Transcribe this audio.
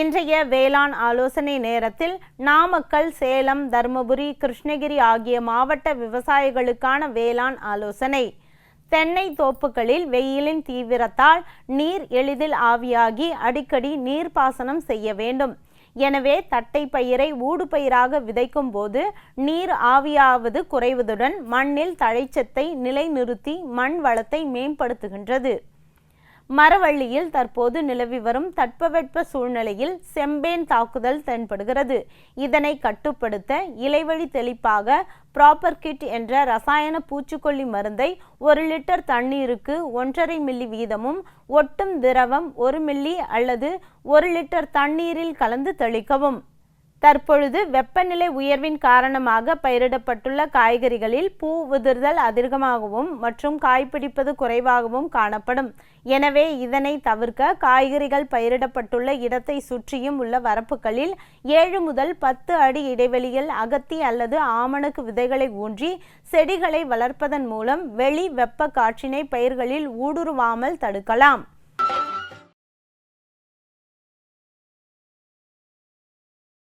இன்றைய வேளாண் ஆலோசனை நேரத்தில் நாமக்கல் சேலம் தருமபுரி கிருஷ்ணகிரி ஆகிய மாவட்ட விவசாயிகளுக்கான வேளாண் ஆலோசனை. தென்னை தோப்புகளில் வெயிலின் தீவிரத்தால் நீர் எளிதில் ஆவியாகி அடிக்கடி நீர்ப்பாசனம் செய்ய வேண்டும். எனவே தட்டை பயிரை ஊடுபயிராக விதைக்கும் போது நீர் ஆவியாவது குறைவதுடன் மண்ணில் தழைச்சத்தை நிலைநிறுத்தி மண் வளத்தை மேம்படுத்துகின்றது. மரவள்ளியில் தற்போது நிலவி வரும் தட்பவெட்ப சூழ்நிலையில் செம்பேன் தாக்குதல் தென்படுகிறது. இதனை கட்டுப்படுத்த இலைவழி தெளிப்பாக ப்ராப்பர் கிட் என்ற ரசாயன பூச்சிக்கொல்லி மருந்தை ஒரு லிட்டர் தண்ணீருக்கு ஒன்றரை மில்லி வீதமும் ஒட்டும் திரவம் ஒரு மில்லி அல்லது ஒரு லிட்டர் தண்ணீரில் கலந்து தெளிக்கவும். தற்பொழுது வெப்பநிலை உயர்வின் காரணமாக பயிரிடப்பட்டுள்ள காய்கறிகளில் பூ உதிர்தல் அதிகமாகவும் மற்றும் காய்பிடிப்பது குறைவாகவும் காணப்படும். எனவே இதனை தவிர்க்க காய்கறிகள் பயிரிடப்பட்டுள்ள இடத்தை சுற்றியும் உள்ள வரப்புகளில் ஏழு முதல் பத்து அடி இடைவெளியில் அகத்தி அல்லது ஆமணக்கு விதைகளை ஊன்றி செடிகளை வளர்ப்பதன் மூலம் வெளி வெப்ப காற்றினை பயிர்களில் ஊடுருவாமல் தடுக்கலாம்.